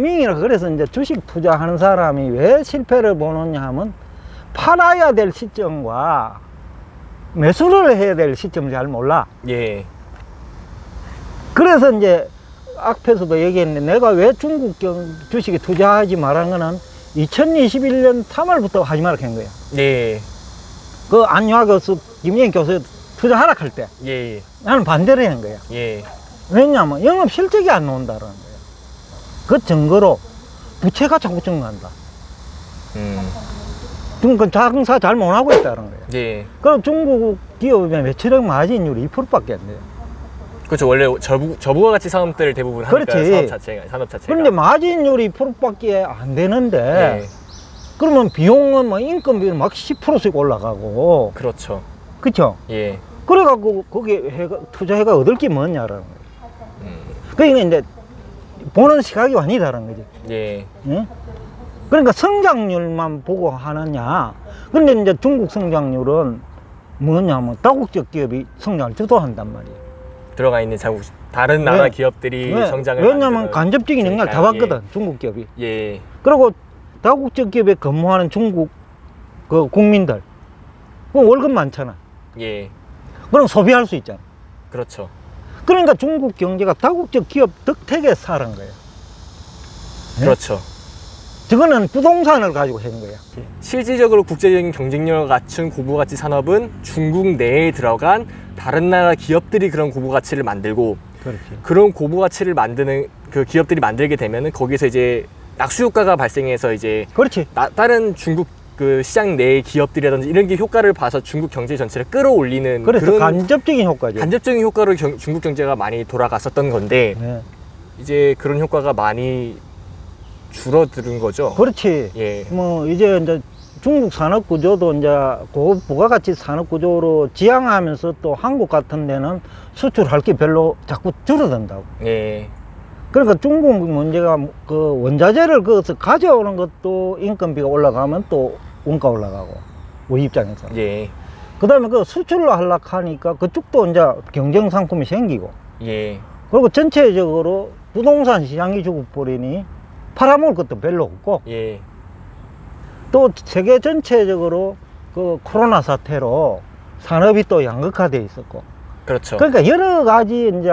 타이밍이라 그래서 이제 주식 투자하는 사람이 왜 실패를 보느냐 하면 팔아야 될 시점과 매수를 해야 될 시점을 잘 몰라. 예. 그래서 이제 앞에서도 얘기했는데 내가 왜 중국 경 주식에 투자하지 말한 거는 2021년 3월부터 하지 말라 한 거야. 예. 그 안유아 교수, 김영 교수 투자 하락할 때 예. 나는 반대를 한 거야. 예. 왜냐하면 영업 실적이 안 나온다는 거야. 그 증거로 부채가 자꾸 증가한다. 음. 지금 그 장사 잘 못하고 있다는 거야. 예. 그럼 중국 기업의 매출액 마진율이 2%밖에 안 돼요. 그렇죠. 원래 저부, 저부가 가치 사업들을 대부분 하니까 그렇지. 사업 자체가 산업 자체가. 그런데 마진율이 2%밖에 안 되는데 예. 그러면 비용은 뭐 인건비는 막 10%씩 올라가고 그렇죠. 그쵸? 예. 그래갖고 거기 해가, 투자해가 얻을 게 뭐냐라는 거예요. 음. 그러니까 이제 보는 시각이 완전히 다른 거지. 예. 예? 그러니까 성장률만 보고 하느냐. 근데 이제 중국 성장률은 뭐냐면 다국적 기업이 성장을 주도한단 말이에요. 들어가 있는 자국 다른 나라 왜? 기업들이 왜? 성장을 왜냐면. 간접적인 영향을 다 받거든, 중국 기업이. 예. 그리고 다국적 기업에 근무하는 중국 그 국민들. 그 월급 많잖아. 예. 그럼 소비할 수 있잖아. 그렇죠. 그러니까 중국 경제가 다국적 기업 덕택에 살은 거예요. 네? 그렇죠. 저거는 부동산을 가지고 한 거야. 실질적으로 국제적인 경쟁력을 갖춘 고부가치 산업은 중국 내에 들어간 다른 나라 기업들이 그런 고부가치를 만들고 그렇지. 그런 고부가치를 만드는 그 기업들이 만들게 되면은 거기서 이제 낙수 효과가 발생해서 이제 그렇지. 나- 다른 중국 그 시장 내의 기업들이라든지 이런 게 효과를 봐서 중국 경제 전체를 끌어올리는 그래서 간접적인 효과죠. 간접적인 효과로 경- 중국 경제가 많이 돌아갔었던 건데 네. 이제 그런 효과가 많이 줄어드는 거죠. 그렇지. 예. 뭐 이제 이제 중국 산업 구조도 이제 고급 부가가치 산업 구조로 지향하면서 또 한국 같은 데는 수출할 게 별로 자꾸 줄어든다고. 예. 그러니까 중국 문제가 그 원자재를 거기서 가져오는 것도 인건비가 올라가면 또 원가 올라가고 우리 입장에서. 예. 그다음에 그 수출로 하려고 하니까 그쪽도 이제 경쟁 상품이 생기고 예. 그리고 전체적으로 부동산 시장이 죽어버리니 팔아먹을 것도 별로 없고 예. 또 세계 전체적으로 그 코로나 사태로 산업이 또 양극화돼 있었고 그렇죠. 그러니까 여러 가지 이제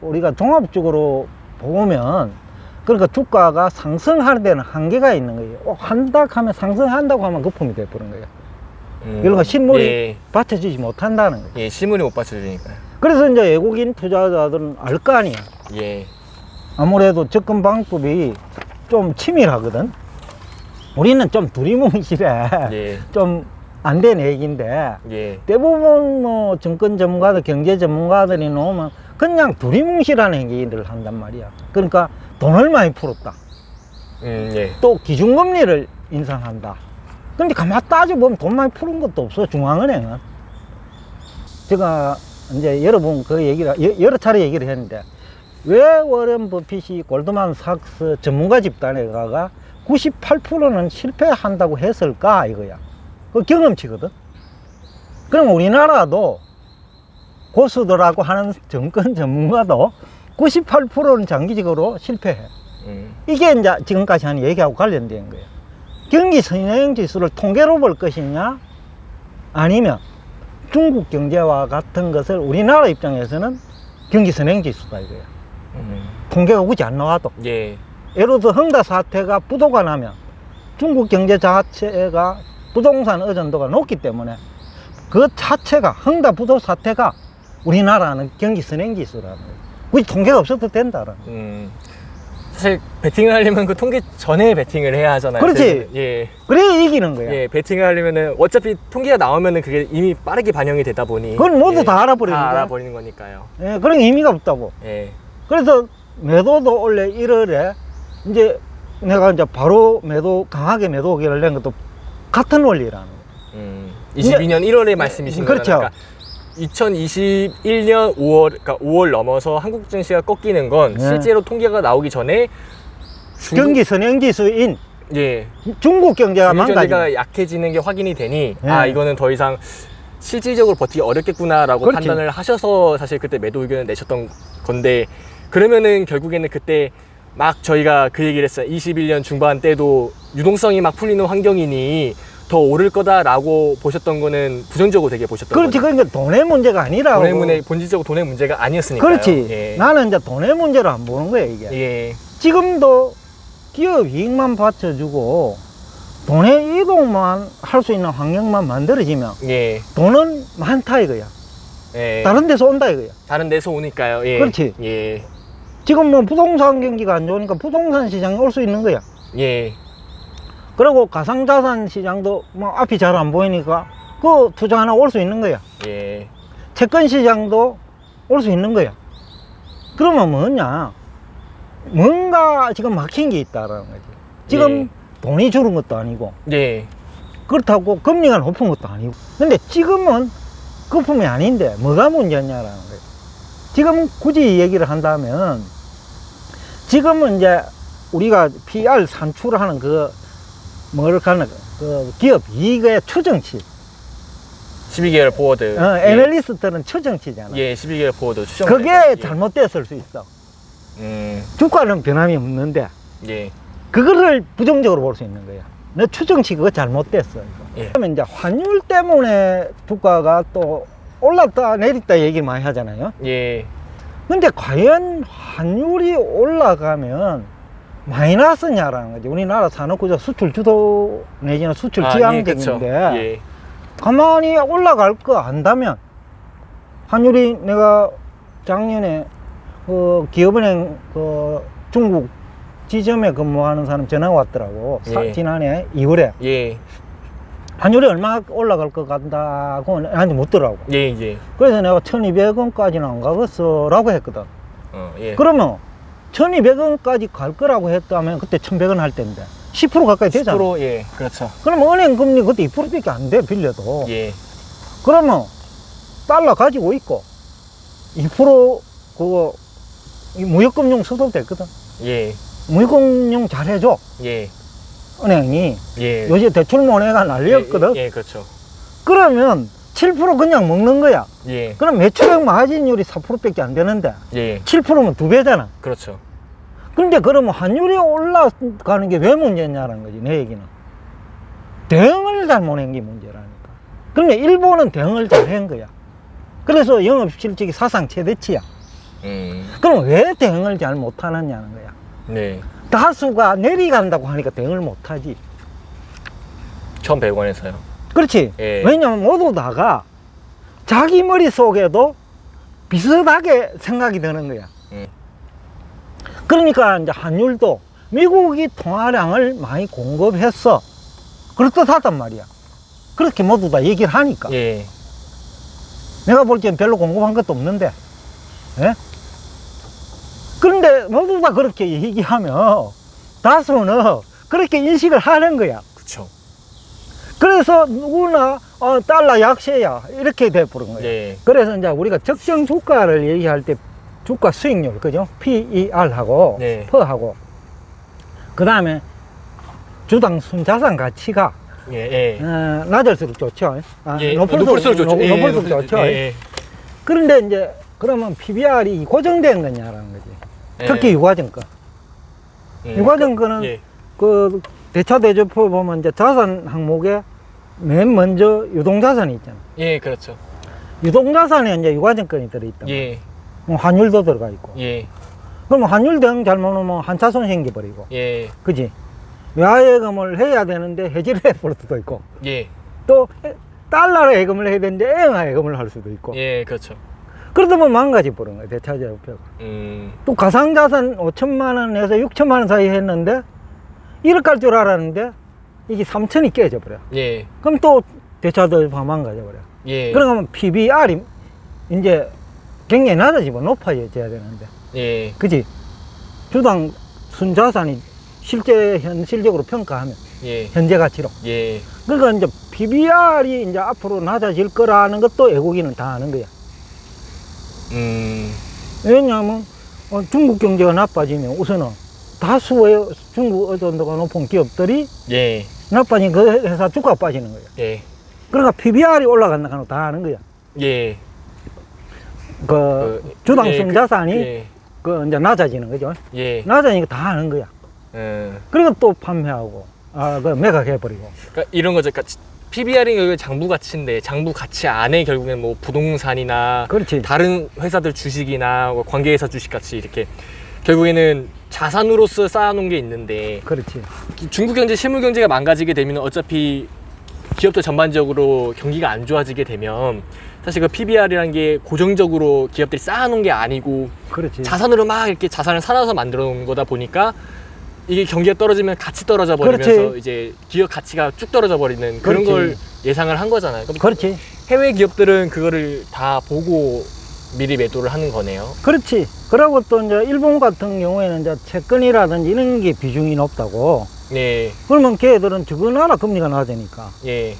우리가 종합적으로 보면 그러니까 주가가 상승하는 데는 한계가 있는 거예요. 어, 한다 하면 상승한다고 하면 거품이 돼버린 거예요. 음. 이런 거 실물이 예. 받쳐주지 못한다는 거예요. 예, 실물이 못 받쳐주니까요. 그래서 이제 외국인 투자자들은 알 거 아니야. 예. 아무래도 접근 방법이 좀 치밀하거든. 우리는 좀 두리뭉실해. 예. 좀 안 된 얘기인데 예. 대부분 뭐 증권 전문가들, 경제 전문가들이 놓으면 그냥 두리뭉실한 행위를 한단 말이야. 그러니까 돈을 많이 풀었다. 음, 예. 또 기준금리를 인상한다. 근데 가만 따져보면 돈 많이 푸른 것도 없어, 중앙은행은. 제가 이제 여러분 그 얘기를, 여- 여러 차례 얘기를 했는데, 왜 워렌 버핏이 골드만 삭스 전문가 집단에 가가 98%는 실패한다고 했을까, 이거야. 그 경험치거든. 그럼 우리나라도 고수들하고 하는 정권 전문가도 98%는 장기적으로 실패해. 음. 이게 이제 지금까지 하는 얘기하고 관련된 거예요. 경기 선행 지수를 통계로 볼 것이냐, 아니면 중국 경제와 같은 것을 우리나라 입장에서는 경기 선행 지수다 이거예요. 음. 통계가 굳이 안 나와도. 예. 예를 들어 헝다 사태가 부도가 나면 중국 경제 자체가 부동산 의존도가 높기 때문에 그 자체가 헝다 부도 사태가 우리나라는 경기 선행 지수라는 거예요. 굳이 통계가 없어도 된다라는 거예요. 음. 사실 베팅을 하려면 그 통계 전에 베팅을 해야 하잖아요. 그렇지. 그래서 예. 그래 이기는 거야. 예, 베팅을 하려면은 어차피 통계가 나오면은 그게 이미 빠르게 반영이 되다 보니 그건 모두 예, 다 알아버리는 다 거야. 알아버리는 거니까요. 예, 그런 의미가 없다고. 예. 그래서 매도도 원래 1월에 이제 내가 이제 바로 매도, 강하게 매도 기를 낸 것도 같은 원리라는. 음. 22년 1월에 말씀이신 그렇죠. 거니까 2021년 5월 그러니까 5월 넘어서 한국 증시가 꺾이는 건 네. 실제로 통계가 나오기 전에 중국- 경기 선행지수인 예. 중국 경제가 경제가 약해지는 게 확인이 되니 네. 아 이거는 더 이상 실질적으로 버티기 어렵겠구나라고 그렇지. 판단을 하셔서 사실 그때 매도 의견을 내셨던 건데 그러면은 결국에는 그때 막 저희가 그 얘기를 했어요. 21년 중반 때도 유동성이 막 풀리는 환경이니 더 오를 거다라고 보셨던 거는 부정적으로 되게 보셨던 그렇지. 거죠. 그러니까 돈의 문제가 아니라고. 돈의 문제 본질적으로 돈의 문제가 아니었으니까요. 그렇지. 예. 나는 이제 돈의 문제로 안 보는 거야, 이게. 예. 지금도 기업 이익만 받쳐주고 돈의 이동만 할 수 있는 환경만 만들어지면 예. 돈은 많다 이거야. 예. 다른 데서 온다 이거야. 다른 데서 오니까요. 예. 그렇지. 예. 지금 뭐 부동산 경기가 안 좋으니까 부동산 시장에 올 수 있는 거야. 예. 그리고 가상자산 시장도 뭐 앞이 잘 안 보이니까 그 투자 하나 올 수 있는 거야. 예. 채권 시장도 올 수 있는 거야. 그러면 뭐냐? 뭔가 지금 막힌 게 있다라는 거지. 지금 예. 돈이 줄은 것도 아니고 예. 그렇다고 금리가 높은 것도 아니고. 근데 지금은 거품이 아닌데 뭐가 문제냐라는 거예요. 지금 굳이 얘기를 한다면 지금은 이제 우리가 PR 산출하는 그 뭐랄까 하는 그 기업 이익의 추정치. 12개월 포워드. 어, 애널리스트는 추정치잖아. 예. 예. 12개월 포워드 추정. 그게 예. 잘못됐을 수 있어. 음. 주가는 변함이 없는데 예. 그거를 부정적으로 볼 수 있는 거야. 내 추정치 그거 잘못됐어. 이거. 예. 그러면 이제 환율 때문에 주가가 또 올랐다 내렸다 얘기 많이 하잖아요. 예. 근데 과연 환율이 올라가면 마이너스냐라는 거지. 우리나라 산업구조 수출 주도 내지는 수출 아, 예, 지향적인데 그쵸. 예. 가만히 올라갈 거 안다면 환율이 내가 작년에 그 기업은행 그 중국 지점에 근무하는 사람 전화가 왔더라고. 사- 예. 지난해 2월에 예. 환율이 얼마 올라갈 것 같다고 나한테 묻더라고. 예. 예. 그래서 내가 1200원까지는 안 가겠어 라고 했거든. 어, 예. 그러면 1200원까지 갈 거라고 했다면 그때 1100원 할 텐데 10% 가까이 되잖아. 10% 예. 그렇죠. 그럼 은행 금리 그때 2%밖에 안 돼, 빌려도. 예. 그러면 달러 가지고 있고 2% 그거 이 무역금융 소속됐거든. 예. 무역금융 잘해줘 예. 은행이 예. 요새 대출 모내가 난리였거든. 예, 예, 그렇죠. 그러면 7% 그냥 먹는 거야. 예. 그럼 매출액 마진율이 4%밖에 안 되는데 예. 7%면 두 배잖아. 그렇죠. 그런데 그러면 환율이 올라가는 게 왜 문제냐는 거지 내 얘기는 대응을 잘못한 게 문제라니까 그런데 일본은 대응을 잘한 거야 그래서 영업 실적이 사상 최대치야 음. 그럼 왜 대응을 잘 못하느냐는 거야 네. 다수가 내려간다고 하니까 대응을 못하지 1,100원에서요. 그렇지 예. 왜냐면 모두 다가 자기 머릿속에도 비슷하게 생각이 드는 거야 음. 그러니까 이제 환율도 미국이 통화량을 많이 공급했어. 그렇듯하단 말이야. 그렇게 모두 다 얘기를 하니까. 예. 내가 볼 땐 별로 공급한 것도 없는데. 예? 그런데 모두 다 그렇게 얘기하면 다수는 그렇게 인식을 하는 거야. 그쵸. 그래서 누구나 어, 달러 약세야. 이렇게 돼버린 거야. 예. 그래서 이제 우리가 적정 주가를 얘기할 때 주가 수익률, 그죠? PER하고 네. PH하고 그 다음에 주당 순자산 가치가 예. 예. 어, 낮을수록 좋죠. 아, 예. 높을수록, 높을수록 좋죠. 높- 예, 높을수록 높- 좋죠. 예. 예. 그런데 이제 그러면 PBR이 고정된 거냐라는 거지. 예. 특히 유가증 거. 음, 유가증 거는 예. 그 대차 대조표 보면 이제 자산 항목에 맨 먼저 유동자산이 있잖아. 예, 그렇죠. 유동자산에 이제 유가증권이 들어있다. 예. 뭐 환율도 들어가 있고. 예. 그럼 환율 대응 잘못하면 한차손 생겨버리고. 예. 그지? 외화예금을 해야 되는데 해지를 해볼 수도 있고. 예. 또 달러로 예금을 해야 되는데 엔화 예금을 할 수도 있고. 예, 그렇죠. 그러다 보면 망가져 버린 거야, 대차제표가. 음. 또 가상자산 5천만 원에서 6천만 원 사이 했는데 1억 갈 줄 알았는데 이게 3천이 깨져 버려. 예. 그럼 또 대차제표가 망가져 버려. 예. 그러면 PBR이 이제 굉장히 낮아지고 높아져야 되는데. 예. 그지? 주당 순자산이 실제 현실적으로 평가하면 예. 현재 가치로. 예. 그러니까 이제 PBR이 이제 앞으로 낮아질 거라는 것도 외국인은 다 아는 거야. 음. 왜냐하면 어, 중국 경제가 나빠지면 우선은 다수의 중국 의존도가 높은 기업들이 예. 나빠진 그 회사 주가가 빠지는 거야. 예. 그러니까 PBR이 올라간다는 건다 아는 거야. 예. 그 그, 주당 예, 순자산이 예. 그 이제 낮아지는 거죠. 예. 낮아지니까 다 하는 거야. 음. 그리고 또 판매하고, 아, 그 매각해 버리고. 그러니까 이런 거죠. 그러니까 PBR이 결국 장부 가치인데 장부 가치 안에 결국엔 뭐 부동산이나 그렇지. 다른 회사들 주식이나 뭐 관계회사 주식 같이 이렇게 결국에는 자산으로서 쌓아놓은 게 있는데 그렇지. 중국 경제, 실물 경제가 망가지게 되면 어차피 기업들 전반적으로 경기가 안 좋아지게 되면 사실 그 PBR이라는 게 고정적으로 기업들이 쌓아놓은 게 아니고 그렇지. 자산으로 막 이렇게 자산을 사놔서 만들어 놓은 거다 보니까 이게 경기가 떨어지면 같이 떨어져 버리면서 그렇지. 이제 기업 가치가 쭉 떨어져 버리는 그런 그렇지. 걸 예상을 한 거잖아요. 그럼 그렇지. 해외 기업들은 그거를 다 보고 미리 매도를 하는 거네요. 그렇지. 그리고 또 이제 일본 같은 경우에는 이제 채권이라든지 이런 게 비중이 높다고. 네, 그러면 걔들은 저거 나라 금리가 낮으니까. 예,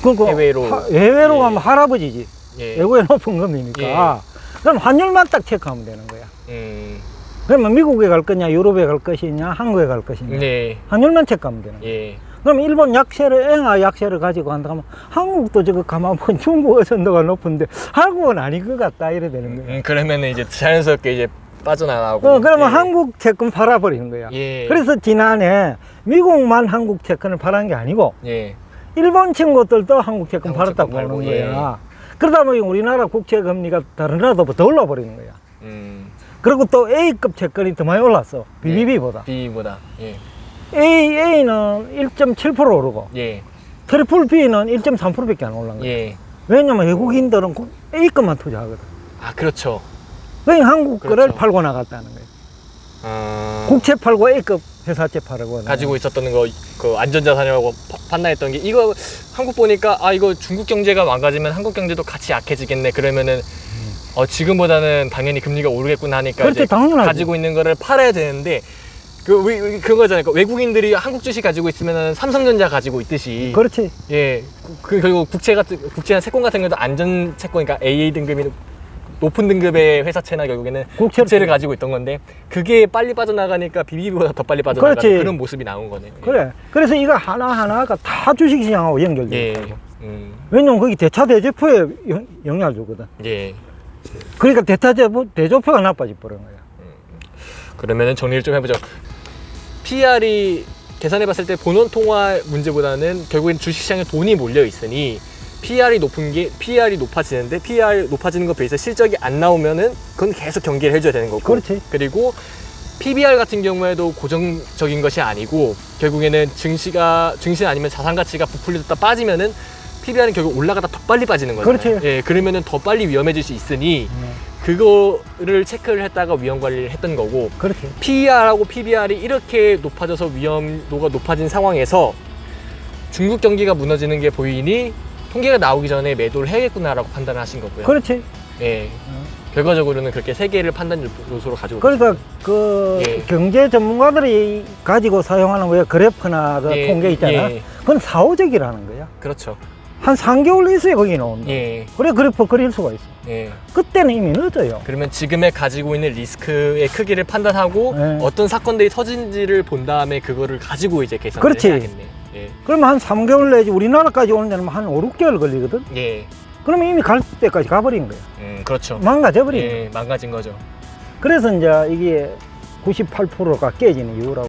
그러니까 해외로. 하- 해외로 예. 가면 할아버지지. 예, 외국에 높은 금리니까. 그럼 환율만 딱 체크하면 되는 거야. 음, 그러면 미국에 갈 거냐, 유럽에 갈 것이냐, 한국에 갈 것이냐. 네, 환율만 체크하면 되는 거야. 예, 그럼 일본 약세를, eng화 약세를 가지고 한다 하면 한국도 저거 가만 보면 중국어 선도가 높은데 한국은 아닌 것 같다. 이래 되는 거야. 음, 그러면 이제 자연스럽게 이제 빠져나가고. 어, 그러면 예. 한국 채권 팔아버리는 거야. 예. 그래서 지난해 미국만 한국 채권을 팔은 게 아니고 예, 일본 친구들도 한국 채권 한국 팔았다고 채권 보는 팔고, 예. 거야. 그러다 보니 우리나라 국채 금리가 다른 나라도 더 올라버리는 거야. 음, 그리고 또 A급 채권이 더 많이 올랐어. BBB보다. B보다, 예, A, A는 1.7% 오르고 예, 트리플 B는 1.3%밖에 안 올란 거야. 예. 왜냐면 외국인들은 꼭 A급만 투자하거든. 아, 그렇죠. 그러니까 한국 거를 그렇죠. 팔고 나갔다는 거예요. 아, 국채 팔고 A급 회사채 팔고 가지고 있었던 거 그 안전자산이라고 파- 판단했던 게 이거 한국 보니까 아 이거 중국 경제가 망가지면 한국 경제도 같이 약해지겠네 그러면은 어 지금보다는 당연히 금리가 오르겠구나 하니까 그렇지, 이제 당연하지. 가지고 있는 거를 팔아야 되는데 그 왜- 왜- 그런 거잖아요 그 외국인들이 한국 주식 가지고 있으면은 삼성전자 가지고 있듯이 그렇지. 예, 그 결국 국채 같은 국채나 채권 같은 경우도 안전 채권, 그러니까 AA 등급이 높은 등급의 회사채나 결국에는 국채를 국채를 가지고 있던 건데 그게 빨리 빠져나가니까 BBB보다 더 빨리 빠져나가는 그렇지. 그런 모습이 나온 거네요. 예. 그래. 그래서 이거 하나하나가 다 주식시장하고 연결돼 예, 있다고. 음, 왜냐면 거기 대차 대조표에 영- 영향을 주거든. 예. 그러니까 대차 대조- 대조표가 나빠져 버린 거야. 그러면은 정리를 좀 해보죠. PR이 계산해 봤을 때 본원 통화 문제보다는 결국엔 주식시장에 돈이 몰려 있으니 PR이 높은 게 PR이 높아지는데 PR 높아지는 거 비해서 실적이 안 나오면은 그건 계속 경계를 해줘야 되는 거고. 그렇지. 그리고 PBR 같은 경우에도 고정적인 것이 아니고 결국에는 증시가 증시 아니면 자산 가치가 부풀렸다 빠지면은 PBR은 결국 올라가다 더 빨리 빠지는 거잖아요. 그렇지. 예, 그러면은 더 빨리 위험해질 수 있으니 네. 그거를 체크를 했다가 위험 관리를 했던 거고 그렇지. PER하고 PBR이 이렇게 높아져서 위험도가 높아진 상황에서 중국 경기가 무너지는 게 보이니 통계가 나오기 전에 매도를 해야겠구나라고 판단을 하신 거고요. 그렇지. 예. 어. 결과적으로는 그렇게 세 개를 판단 요소로 가지고 그러니까 그 예. 경제 전문가들이 가지고 사용하는 왜 그래프나 그 예, 통계 있잖아. 예. 그건 사후적이라는 거야. 그렇죠. 한 3개월 있어야 거기 나온다. 예. 그래 그래프 그릴 수가 있어. 예. 그때는 이미 늦어요. 그러면 지금에 가지고 있는 리스크의 크기를 판단하고 예. 어떤 사건들이 터진지를 본 다음에 그거를 가지고 이제 계산을 그렇지. 해야겠네. 예. 그러면 한 3개월 내지 우리나라까지 오는 데는 한 5, 6개월 걸리거든. 예. 그러면 이미 갈 때까지 가버린 거야. 음, 그렇죠. 망가져 버린 거야. 예, 망가진 거죠. 그래서 이제 이게 98%가 깨지는 이유라고.